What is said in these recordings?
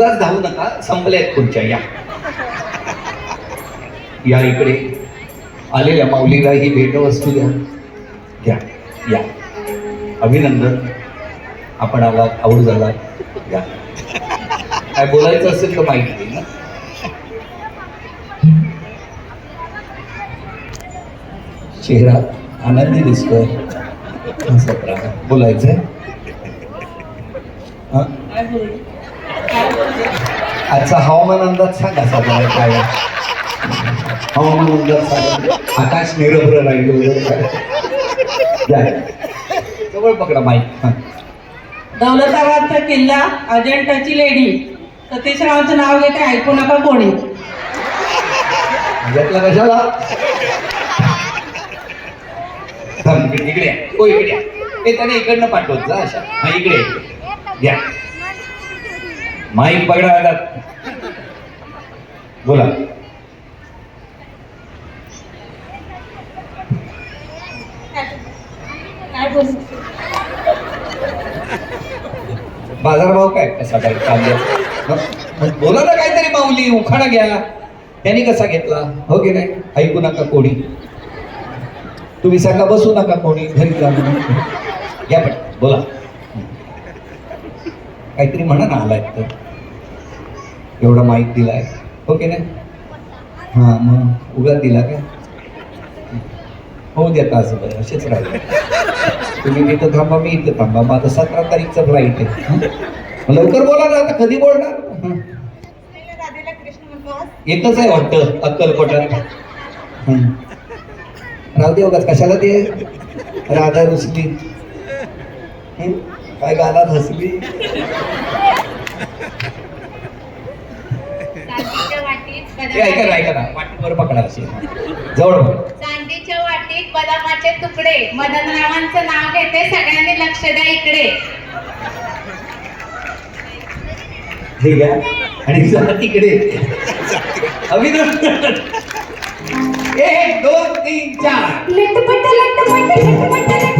उगाच धावू नका संपल्यात खुर्च्या या. या इकडे. आलेल्या माऊलीला ही भेटवस्तू द्या. घ्या या. अभिनंदन. आपण आलात आवड झाला या काय बोलायचं असेल तर माहिती दे ना. चेहरा आनंदी दिसतोय. बोलायचंय? आजचा हवामान अंदाज सांगा साधारण काय? हवामान अंदाज सांगा आकाश निरभ्र राहिलं. जवळ पकडा माईक. दौलताबादचा किल्ला अजंठाची लेडी सतीश रावांचं नाव घेते ऐकू नका कोणी घेतला कशाला इकडे इकडे. हो इकडे. हे त्याने इकडनं पाठवत जा अशा हा इकडे इकडे. घ्या माईक पकडा बोला. काय बाजारभाव काय कसा काय? कांद्याचा बोला ना काहीतरी माऊली उखाणा घ्या. त्यांनी कसा घेतला? हो की नाही? ऐकू नका कोणी. तुम्ही सांगा बसू नका कोणी घरी जा म्हणून. घ्या पण बोला. काहीतरी म्हणा ना आलाय तर. एवढा माईक दिला आहे ओके नाही हां मग उगा दिला काय हो द्या तासभर असेच राहिले. तुम्ही तिथं थांबा मी इथं थांबा. माझं सतरा तारीखचं फ्लाईट आहे. मग लवकर बोला ना आता कधी बोलणार? येतच एकच आहे वाटतं अक्कलकोटात. राहू दे बघा कशाला ते राधा रुसली? काय गाला हसली चांदीच्या वाटीत ते ऐका ना ऐका ना. पकडा अशी. जवळ बघा. चांदीच्या वाटीत बदामाचे तुकडे. मदनरावांचं नाव घेते सगळ्यांनी लक्ष द्या इकडे. हे घ्या. आणि जा तिकडे. अभिनंदन एक दोन तीन चार. लटपट लटपट लटपट लटपट.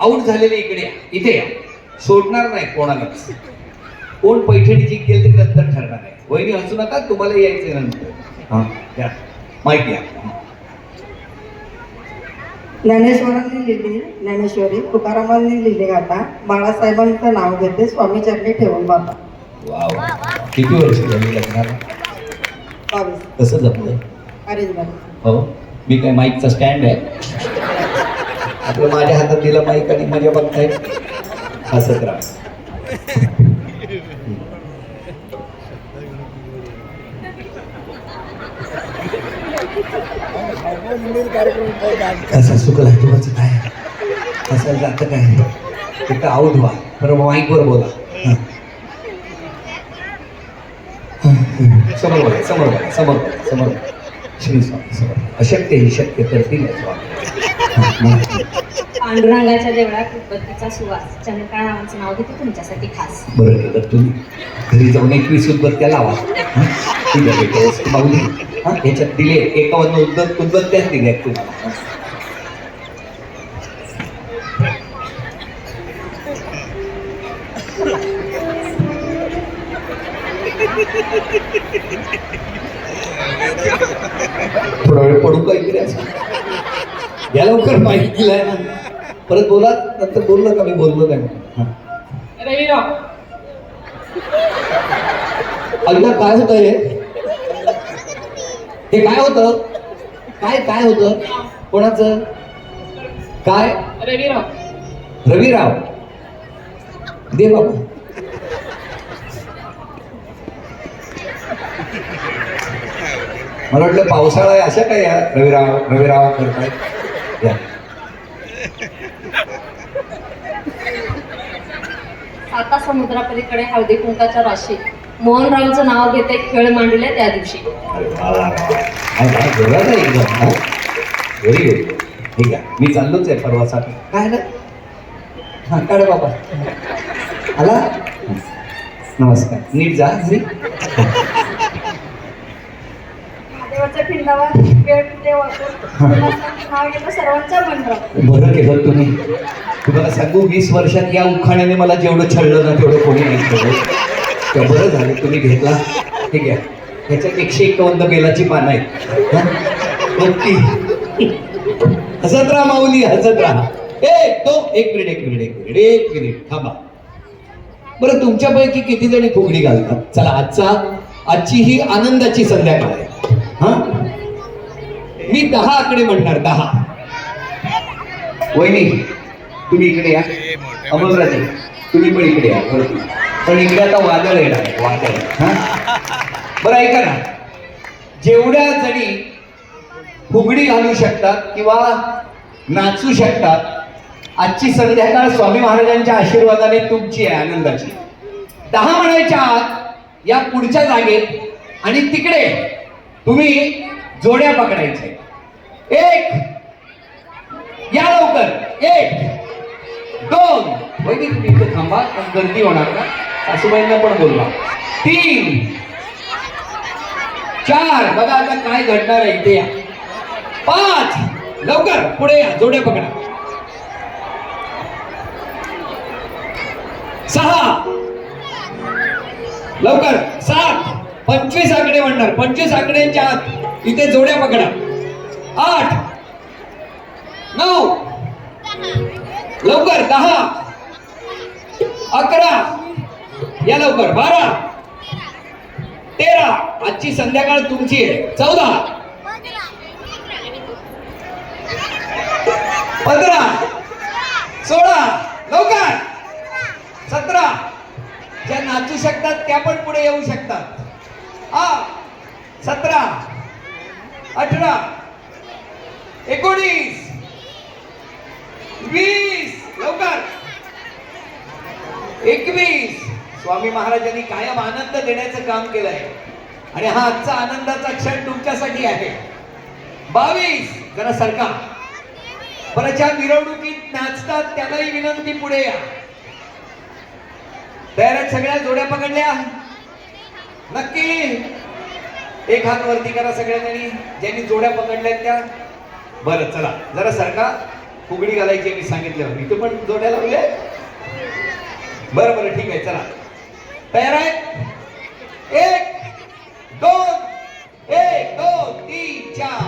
आऊट झालेले इकडे इथे या. सोडणार नाही कोणालाच. कोण पैठणी जिंकेल ते नंतर ठरणार आहे. वहिनी हसू नका तुम्हाला यायचे नंतर. हा या. माहिती आहे ज्ञानेश्वरांनी लिहिली ज्ञानेश्वरी तुकारामांनी लिहिली गाथा. बाळासाहेबांचं नाव घेते स्वामी चरणी ठेवून बाबा. किती वर्ष झाली लग्नाला? बावीस. कसं जमलं? अरेंज हो मी काय माईकचा स्टँड आहे? आपलं माझ्या हातात दिलं माईक आणि मजा बघताय. हसत राहा कसा सुकला तुमचं काय? कसं जातं काय? एक आऊट व्हा. बरं माईकवर बोला. समोर बघा समोर बघा समोर समोर श्री स्वामी समोर अशक्य ही शक्य करतील स्वामी पांडुरंगाच्या देवळात उदबत्तीचा सुवास. चंद्रकाळ नावाचं नाव घेते तुमच्यासाठी खास. बरं केलं तुम्ही घरी जाऊन एकवीस उदबत्त्या लावा. बाहुली ठीक हां? ह्याच्यात दिले. एकावन्न उदबत उदबत्त्याच दिल्या तुम्हाला. थोडा वेळ पडू का इकडे? असं या लवकर माहिती दिलाय. ना परत बोला नंतर बोललं का मी? बोललो काय रविराव अगदा काय होतं हे? हे काय होतं? काय काय होतं? कोणाचं? काय? रविराव रविराव. दे बाबा. मला वाटलं पावसाळा आहे अशा काय या रविराव रविराव करताय या आता समुद्रापलीकडे हळदी कुंकाच्या राशीत मोहनरावचं नाव घेते खेळ मांडले त्या दिवशी. एकदम व्हेरी ठीक आहे मी चाललोच आहे परवासाठी काय आलं हा काढ बाबा? आला? नमस्कार. नीट जा घरी महादेवाच्या पिंडावर बरं केलं तुम्ही. तुम्हाला सांगू वीस वर्षात या उखाण्याने मला जेवढं छळलं ना तेवढं कोणी नाही तर बरं झालं तुम्ही घेतला. ठीक आहे. ह्याच्यात एकशे एकावन्न बेलाची पानं आहेत. नक्की. हसत राहा माऊली हसत राहा. ए तो एक मिनिट एक मिनिट एक मिनिट एक मिनिट थांबा. बरं तुमच्यापैकी किती जणी फुगडी घालतात? चला आजचा आजची ही आनंदाची संध्याकाळ आहे. हा? मी दहा आकडे म्हणणार दहा. वहिनी तुम्ही इकडे या. अमोलराजे तुम्ही पण इकडे या वरती पण इकडे आता वादळ येणार वादळ. हा? बरं ऐका ना. जेवढ्या जणी फुगडी घालू शकतात किंवा नाचू शकतात आजची संध्याकाळ स्वामी महाराजांच्या आशीर्वादाने तुमची आहे आनंदाची. दहा म्हणायच्या आत या पुढच्या जागेत आणि तिकडे तुम्ही जोड्या पकडायच्या एक या लवकर. एक दोन. वैदिक तुम्ही थांबा पण गर्दी होणार का सासूबाईंना पण बोलवा. तीन चार. बघा आता काय घडणार आहे इथे या. पाच. लवकर. पुढे या. जोड्या पकडा. सहा. लवकर. सात. पंचवीस आकडे म्हणणार. पंचवीस आकड्यांच्या आत. इथे जोड्या पकडा. आठ. नऊ. लवकर दहा. अकरा. या लवकर बारा. तेरा. आजची संध्याकाळ तुमची आहे. चौदा. पंधरा. सोळा. लवकर. सतरा. ज्या नाचू शकतात त्या पण पुढे येऊ शकतात. आ सतरा. अठरा एकोणीस वीस लवकर. एकवीस. स्वामी महाराजांनी कायम आनंद देण्याचं काम केलंय. आणि हा आजचा आनंदाचा क्षण तुमच्यासाठी आहे. बावीस. जरा सरका. परत ज्या मिरवणुकीत नाचतात त्यालाही विनंती पुढे या. तयार सगळ्या जोड्या पकडल्या. नक्की. एक हात वरती करा सगळ्या जणी ज्यांनी जोड्या पकडल्या त्या. बरं चला. जरा सरका. फुगडी घालायची मी सांगितलं. मी पण जोड्या लावल्या बरं बरं ठीक आहे चला. तयार आहेत? एक दोन एक दोन तीन चार.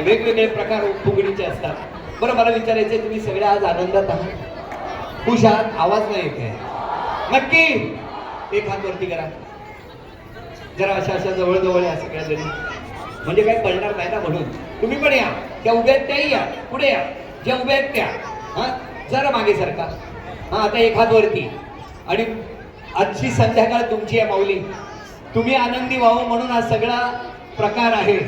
छान वेगवेगळे प्रकार फुगडीचे असतात. बरं मला विचारायचे तुम्ही सगळे आज आनंदात आहात? खुश आहात आवाज नाही येत आहे. नक्की! एक हात वरती करा. जरा अशा अशा जवळजवळ या सगळ्या जणी. म्हणजे काही कळणार नाही ना म्हणून. तुम्ही पण या. त्या उभ्या आहेत त्याही या. पुढे या. ज्या उभ्या आहेत त्या. हा? जरा मागे सरका. हा आता एक हात वरती. आणि आजची संध्याकाळ तुमची आहे माऊली. तुम्ही आनंदी व्हावं म्हणून हा सगळा प्रकार आहे.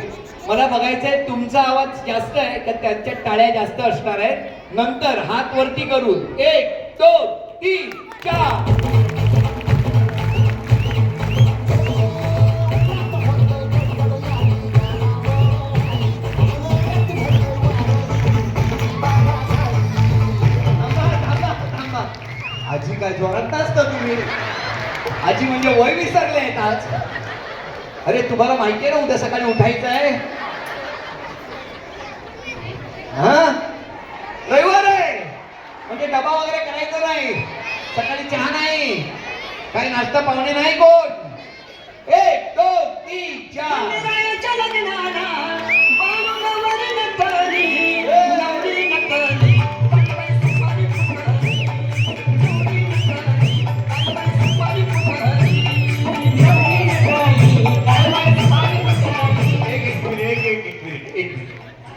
मला बघायचंय तुमचा आवाज जास्त आहे का त्यांच्या टाळ्या जास्त असणार आहेत. नंतर हात वरती करून एक दोन तीन चार. आजी काय जोरात नाचता तुम्ही? आजी म्हणजे वय विसरले आहेत आज. अरे तुम्हाला माहिती आहे ना उद्या सकाळी उठायचं आहे? हा? रविवार आहे. म्हणजे डबा वगैरे करायचा नाही. सकाळी चहा नाही. काही नाश्ता पाहुणे नाही कोण? एक दोन तीन चार.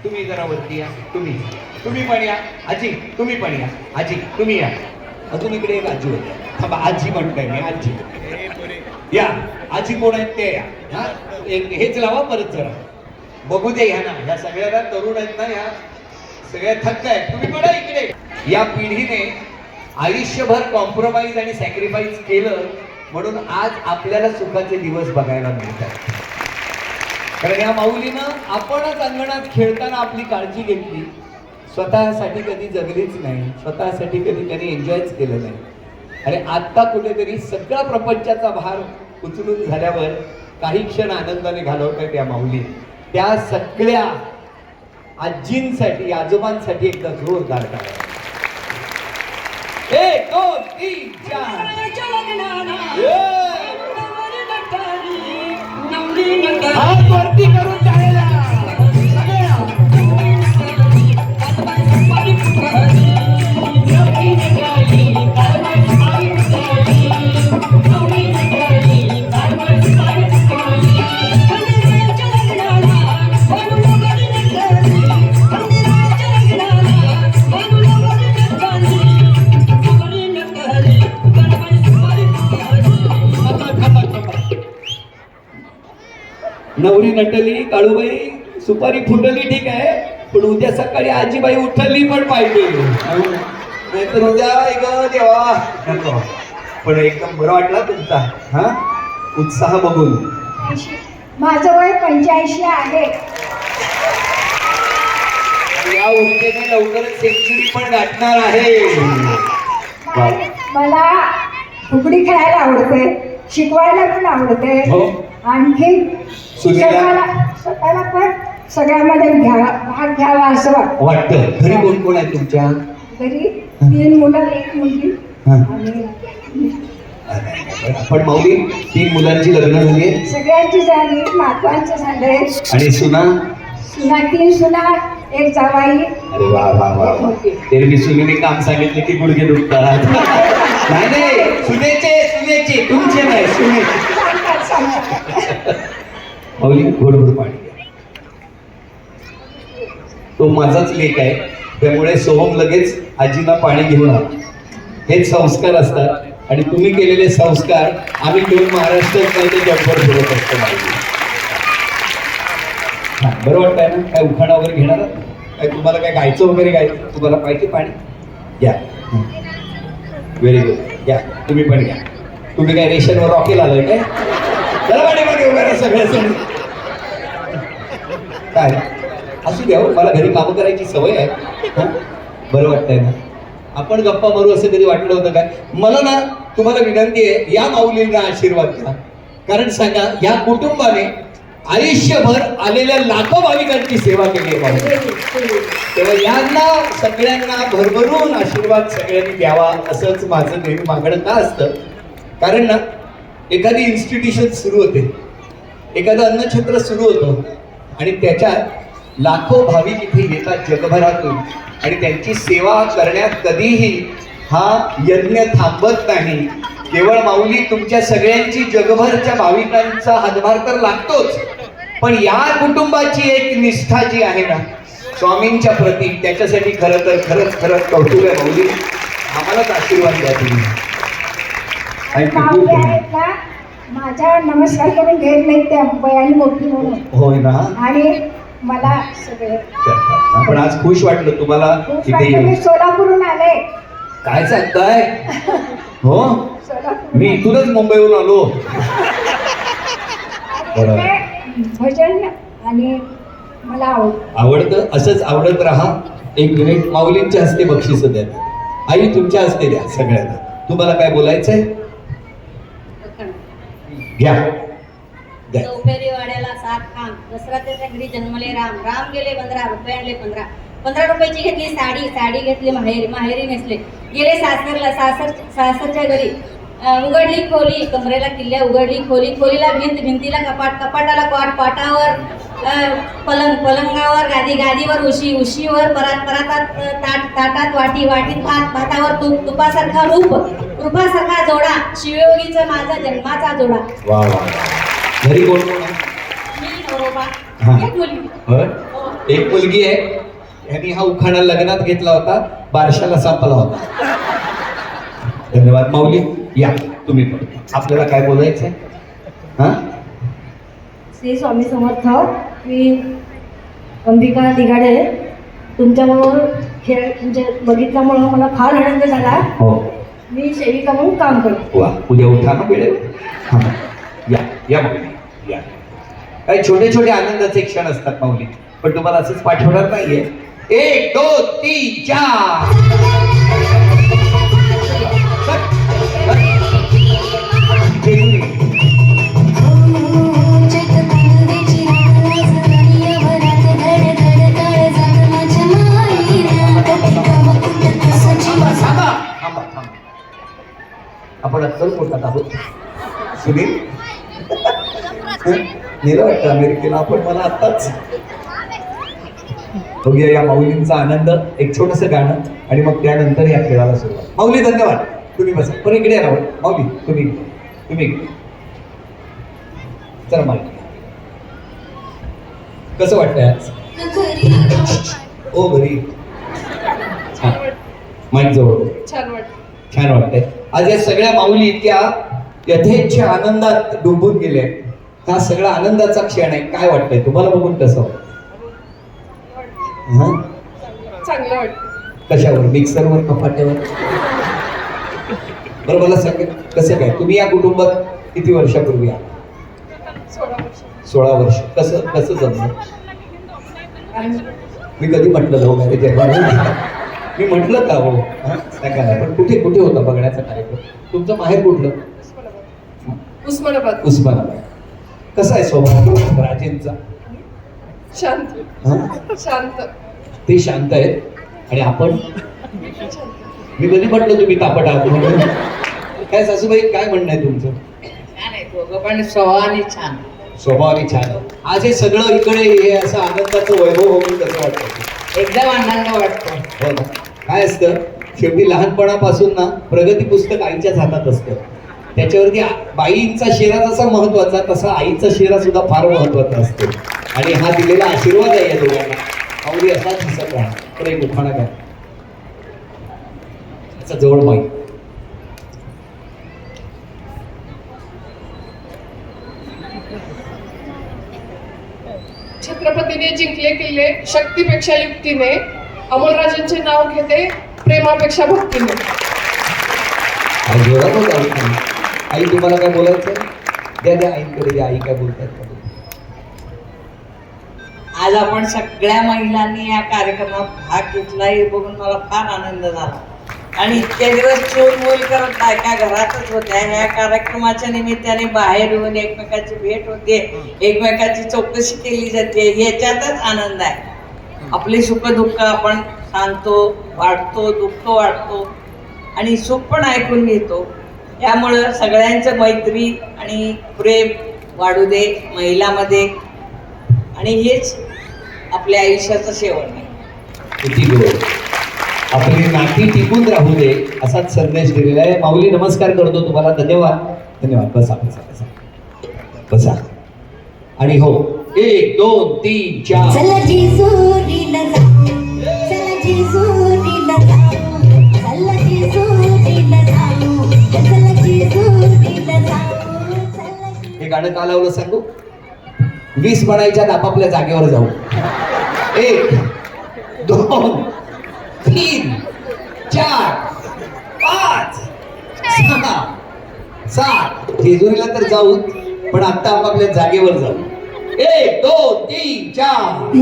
तुम्ही जरा वरती या. तुम्ही. तुम्ही पण या. आजी तुम्ही पण या. आजी तुम्ही या. अजून इकडे एक आजी होती थांबा आजी म्हणताय मी आजी. या. आजी कोण आहेत ते या. हा? एक हेच लावा परत जरा. बघू दे ह्या ना ह्या सगळ्या तरुण आहेत ना ह्या सगळ्या थक्क आहेत. तुम्ही पण इकडे. या पिढीने आयुष्यभर कॉम्प्रोमाइज आणि सॅक्रिफाईस केलं म्हणून आज आपल्याला सुखाचे दिवस बघायला मिळतात. कारण या माऊलीनं आपणच अंगणात खेळताना आपली काळजी घेतली. स्वतःसाठी कधी जगलीच नाही. स्वतःसाठी कधी त्यांनी एन्जॉयच केलं नाही. आणि आत्ता कुठेतरी सगळा प्रपंचाचा भार उचलून झाल्यावर काही क्षण आनंदाने घालवतात या माऊली. त्या सगळ्या आजींसाठी आजोबांसाठी एकदा जोरदार करा एक दोन तीन चार. ये! हात नवरी नटली काळूबाई सुपारी फुटली ठीक आहे. पण उद्या सकाळी आजीबाई उठली पण पाहिजे. नाहीतर उद्या ग देवा. नको. पण एकदम बरं वाटला तुमचा. हा? उत्साह बघून. माझं वय पंच्याऐंशी आहे. या ऊर्जेने लवकरच सेंचुरी पण गाठणार आहे. मला फुगडी खेळायला आवडते शिकवायला पण आवडते. हो. आणखी? स्वतःला पण सगळ्यामध्ये घ्यावा भाग घ्यावा असं वाटतं. वाटतं. घरी कोण कोण आहे तुमच्या? घरी तीन मुलं एक मुलगी हा. आणि पण माऊली तीन मुलांची लग्न झाली सगळ्यांची झाली नातवांचं झालंय. आणि सुना? सुना तीन सुना एक जावाई. अरे वा वा वा वा. एरवी सुनेने काम सांगितले की गुडघे दुखतात. नाही नाही. सुनेचे सुनेचे. तुमचे नाही सुनेचे. माऊली घोडभर पाणी तो माझाच लेख आहे. त्यामुळे सोहम लगेच आजीना पाणी घेऊन आला. हेच संस्कार असतात. आणि तुम्ही केलेले संस्कार आम्ही घेऊन महाराष्ट्रात नाही ते जगभर फिरत असतो हा, बरं वाटतंय ना? काय उखाणा वगैरे घेणार काय तुम्हाला काय गायचं वगैरे गायचं तुम्हाला पाहिजे पाणी? घ्या व्हेरी गुड घ्या तुम्ही पण घ्या तुम्ही काय रेशनवर रॉकेल आलोय काय? चला उभे राहा सगळ्याजण काय? असू द्या हो, मला घरी कामं करायची सवय आहे. बरं वाटतंय ना. आपण गप्पा मारू असं कधी वाटलं होतं काय मला ना तुम्हाला विनंती आहे या माऊलींना आशीर्वाद द्या. कारण सांगा या कुटुंबाने आयुष्यभर आलेल्या लाखो भाविकांची सेवा केली आहे तेव्हा यांना सगळ्यांना भरभरून आशीर्वाद सगळ्यांनी द्यावा असंच माझं नेहमी मागणं का असतं? कारण ना एखादी इन्स्टिट्यूशन सुरू होते. एखादं अन्नछत्र सुरू होतं. आणि त्याच्यात लाखो भाविक इथे येतात जगभरातून. आणि त्यांची सेवा करण्यात कधीही हा यज्ञ थांबत नाही. केवळ माऊली तुमच्या सगळ्यांची जगभरच्या भाविकांचा हातभार तर लागतोच. पण या कुटुंबाची एक निष्ठा जी आहे ना स्वामींच्या प्रती त्याच्यासाठी खरं तर खरंच खरंच कौतुक आहे माऊली. आम्हालाच आशीर्वाद द्या तुम्ही. आहेत ना माझ्या नमस्कार करून घेत नाहीत त्या वयाने मोठी म्हणून. होय ना? आणि मला सगळे पण आज खुश वाटलं तुम्हाला इथे. येऊन मी सोलापूरहून आले. काय सांगताय? हो? मी इथूनच मुंबईहून आलो. भजन आणि मला आवड आवडतं असंच आवडत राहा. एक मिनिट माऊलींच्या हस्ते बक्षीस द्या. आई तुमच्या हस्ते द्या सगळ्यांना. तुम्हाला काय बोलायचंय? घ्या. चौफेरी वाड्याला सात खांब दसऱ्याच्या घरी जन्मले राम. राम गेले पंधरा रुपये आणले पंधरा. पंधरा रुपयाची घेतली साडी. साडी घेतली माहेरी. माहेरी नेसले. गेले सासरला सासर सासरच्या घरी. उघडली खोली कमरेला किल्ल्या उघडली खोली खोलीला भिंत भिंतीला कपाट कपाटाला पाट पाटावर पलंग पलंगावर गादी गादीवर उशी उशीवर परात परातात ताट ताटात वाटी वाटीत भात भातावर तूप तुपासारखा रूप रूपासारखा जोडा शिवयोगीचा माझा जन्माचा जोडा. वा वा घरी कोण कोण आहे? मी नवरोबा. एक मुलगी. एक मुलगी आहे. ह्यांनी हा उखाणा लग्नात घेतला होता. बारशाला संपला होता. धन्यवाद. माऊली या तुम्ही पण. आपल्याला काय बोलायचंय? हा? श्री स्वामी समर्थ मी अंबिका दिगाडे तुमच्याबरोबर खेळ म्हणजे बघितल्यामुळं मला फार आनंद झाला. हो. मी सेविका म्हणून काम करते. वा उद्या उठा ना वेळेवर. हा. या या माऊली या. काही छोटे छोटे आनंदाचे क्षण असतात माऊली पण तुम्हाला असंच पाठवणार नाहीये. एक दोन तीन चार. आपण अक्कलकोटात आहोत. सुनील? नेलं वाटतं अमेरिकेला आपण मला आत्ताच बघूया या माऊलींचा आनंद. एक छोटस गाणं आणि मग त्यानंतर या खेळाला सुरुवात. माऊली धन्यवाद. तुम्ही बसा. पण इकडे राहू माऊली तुम्ही. तुम्ही. चला माऊली. कसं वाटतंय आज? ओ छान. माईक जवळ. छान वाटतं छान वाटतंय. आज या सगळ्या माऊली इतक्या यथेच्छ आनंदात डुंबून गेले हा सगळा आनंदाचा क्षण आहे. काय वाटतंय? तुम्हाला बघून कसं हं? चांगलं वाटतं. कशावर? मिक्सरवर कपाट्यावर? बरं मला सांगा कसं काय? तुम्ही या कुटुंबात किती वर्षापूर्वी आला सोळा वर्ष. कसं कसं जमलं? मी कधी म्हटलं लव्ह मॅरेज मी म्हटलं का हो? हं? ना पण कुठे कुठे होता बघण्याचा कार्यक्रम? तुमचं माहेर कुठलं? उस्मानाबाद. उस्मानाबाद. कसा आहे स्वभाव राजेंचा? शांत. हं? शांत. ते शांत आहेत. आणि आपण? मी कधी म्हटलं तुम्ही तापट आहात म्हणून? काय सासूबाई काय म्हणणं आहे तुमचं? छान आहे दोघं पण स्वभावाने छान. स्वभावाने छान. आज हे सगळं इकडे हे असं आनंदाचं वैभव होऊन कसं वाटतं? एकदम आनंद वाटतो. हो ना. काय असतं शेवटी लहानपणापासून ना प्रगती पुस्तक आईच्याच हातात असतं. त्याच्यावरती बाईचा बाईंचा शेरा जसा महत्त्वाचा तसा आईचा शेरा सुद्धा फार महत्त्वाचा असतो. आणि हा दिलेला आशीर्वाद आहे या दोघांना. अवघी असाच दिसत राहा. तर एक उखाणा काय त्याचा जवळ माहीत छत्रपतीने जिंकले किल्ले शक्तीपेक्षा युक्तीने. अमोलराजांचे नाव घेते प्रेमापेक्षा भक्तीने. आई तुम्हाला काय बोलायचं? द्या द्या आईकडे द्या. आई काय बोलतात. आज आपण सगळ्या महिलांनी या कार्यक्रमात भाग घेतला हे बघून मला फार आनंद झाला. आणि इतके दिवस चोलमोल करत बायका घरातच होत्या. ह्या कार्यक्रमाच्या निमित्ताने बाहेर येऊन एकमेकाची भेट होते. एकमेकाची चौकशी केली जाते. ह्याच्यातच आनंद आहे. आपली सुख दुःख आपण सांगतो वाटतो दुःख वाटतो. आणि सुख पण ऐकून घेतो. त्यामुळं सगळ्यांचं मैत्री आणि प्रेम वाढू दे महिलामध्ये. आणि हेच आपल्या आयुष्याचं शेवट आहे. आपली नाती टिकून राहू दे असाच संदेश दिलेला आहे. माऊली नमस्कार करतो तुम्हाला. धन्यवाद. धन्यवाद. बसा बसा बसा. बसा. आणि हो एक दोन तीन चार. हे गाणं का लावलं सांगू? वीस म्हणायच्यात आपापल्या जागेवर जाऊ. एक दोन तीन चार पाच सहा सात. जेजुरीला तर जाऊ पण आता आपापल्या जागेवर जाऊ. एक दोन तीन चार.